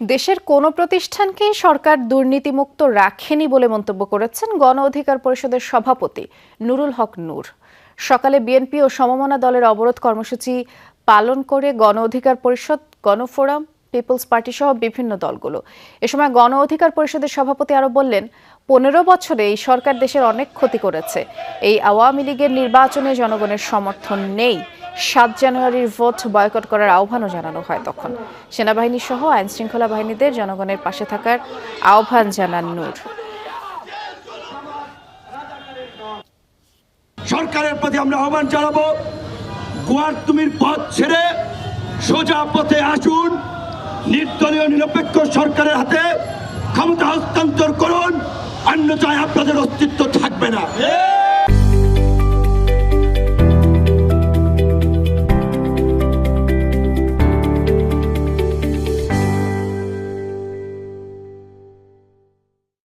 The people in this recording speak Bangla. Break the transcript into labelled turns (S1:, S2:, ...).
S1: দেশের কোনো প্রতিষ্ঠানকেই সরকার দুর্নীতিমুক্ত রাখেনি বলে মন্তব্য করেছেন গণ অধিকার পরিষদের সভাপতি নুরুল হক নূর। সকালে বিএনপি ও সমমনা দলের অবরোধ কর্মসূচি পালন করে গণ অধিকার পরিষদ গণফোরাম পিপলস পার্টি সহ বিভিন্ন দলগুলো। এ সময় গণ অধিকার পরিষদের সভাপতি আরও বললেন, পনেরো বছরে এই সরকার দেশের অনেক ক্ষতি করেছে। এই আওয়ামী লীগের নির্বাচনে জনগণের সমর্থন নেই। সাত জানুয়ারির ভোট বয়কট করার আহ্বানও জানানো হয় তখন। সেনাবাহিনী সহ আইন শৃঙ্খলা বাহিনীদের জনগণের পাশে থাকার আহ্বান জানান নূর।
S2: সরকারের প্রতি আমরা আহ্বান জানাব, গোয়ার তুমির পথ ছেড়ে সোজা পথে আসুন। নির্দলীয় নিরপেক্ষ সরকারের হাতে ক্ষমতা হস্তান্তর